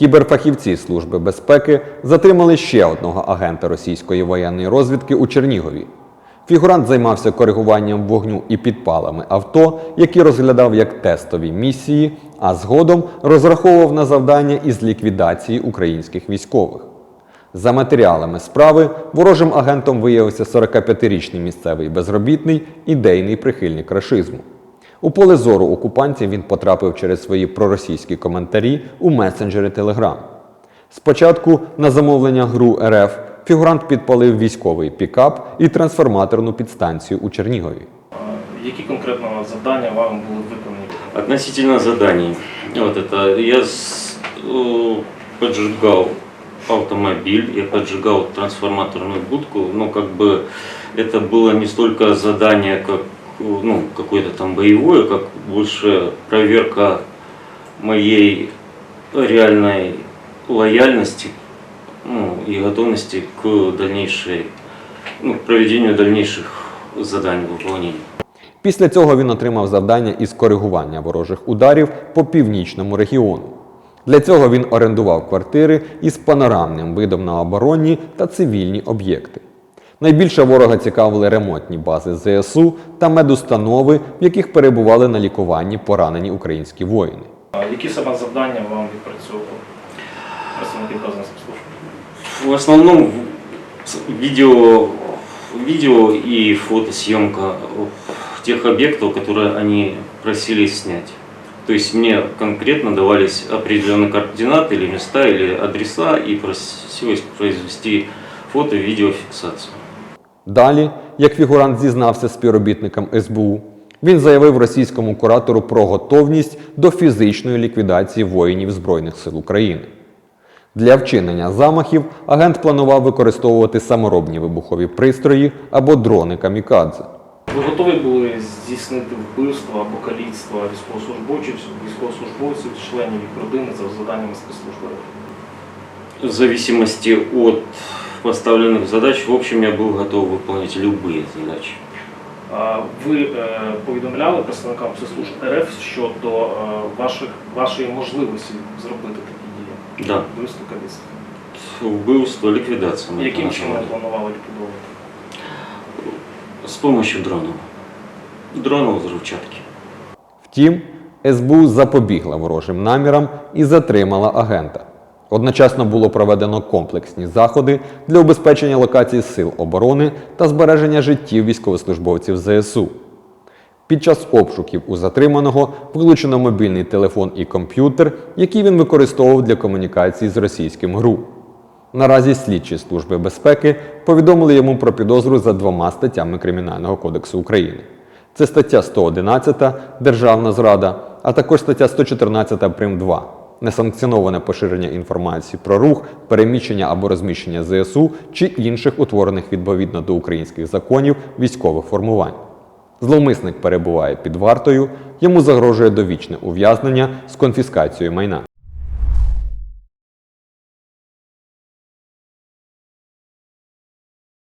Кіберфахівці Служби безпеки затримали ще одного агента російської воєнної розвідки у Чернігові. Фігурант займався коригуванням вогню і підпалами авто, які розглядав як тестові місії, а згодом розраховував на завдання із ліквідації українських військових. За матеріалами справи ворожим агентом виявився 45-річний місцевий безробітний, ідейний прихильник рашизму. У поле зору окупантів він потрапив через свої проросійські коментарі у месенджери Telegram. Спочатку на замовлення ГРУ РФ фігурант підпалив військовий пікап і трансформаторну підстанцію у Чернігові. Які конкретно завдання вам були виконані? Относительно заданий. Вот это я с- э, поджигал автомобиль, я поджигал трансформаторную будку, но как бы это было не столько задание, как э, ну, какое-то там боевое, как больше проверка моей реальной лояльности ну, и готовности к дальнейшей, ну, проведению дальнейших заданий выполнения. Після цього він отримав завдання із коригування ворожих ударів по північному регіону. Для цього він орендував квартири із панорамним видом на оборонні та цивільні об'єкти. Найбільше ворога цікавили ремонтні бази ЗСУ та медустанови, в яких перебували на лікуванні поранені українські воїни. А Які саме завдання вам відпрацьовували представники вказаних спецслужб? В основном в- с- видео, видео и фотосъемка тех объектов, которые они просили снять. То есть мне конкретно давались определенные координаты или места, или адреса, и просилось произвести фото и видеофиксацию. Далі, як фігурант зізнався співробітникам СБУ, він заявив російському куратору про готовність до фізичної ліквідації воїнів Збройних сил України. Для вчинення замахів агент планував використовувати саморобні вибухові пристрої або дрони камікадзе. Ви готові були здійснити вбивство або каліцтво військовослужбовців, військовослужбовців, членів їх родини за заданнями спецслужби? В зависимости от поставленных задач, в общем, я был готов выполнять любые задачи. А Ви е, повідомляли представникам спецслужб РФ щодо е, ваших, вашої можливості зробити такі дії? Да. Вбивство каліцтво. Вбивство, ликвидация. мы это Яким чином называли. планували ліквідовувати? С помощью дронов. Дронов взрывчатки. Втім, СБУ запобігла ворожим намірам і затримала агента. Одночасно було проведено комплексні заходи для убезпечення локацій сил оборони та збереження життів військовослужбовців ЗСУ. Під час обшуків у затриманого вилучено мобільний телефон і комп'ютер, які він використовував для комунікації з російським ГРУ. Наразі слідчі служби безпеки повідомили йому про підозру за двома статтями Кримінального кодексу України. Це стаття 111 Державна зрада, а також стаття 114 прим. 2 несанкціоноване поширення інформації про рух, переміщення або розміщення ЗСУ чи інших утворених відповідно до українських законів військових формувань. Зловмисник перебуває під вартою, йому загрожує довічне ув'язнення з конфіскацією майна.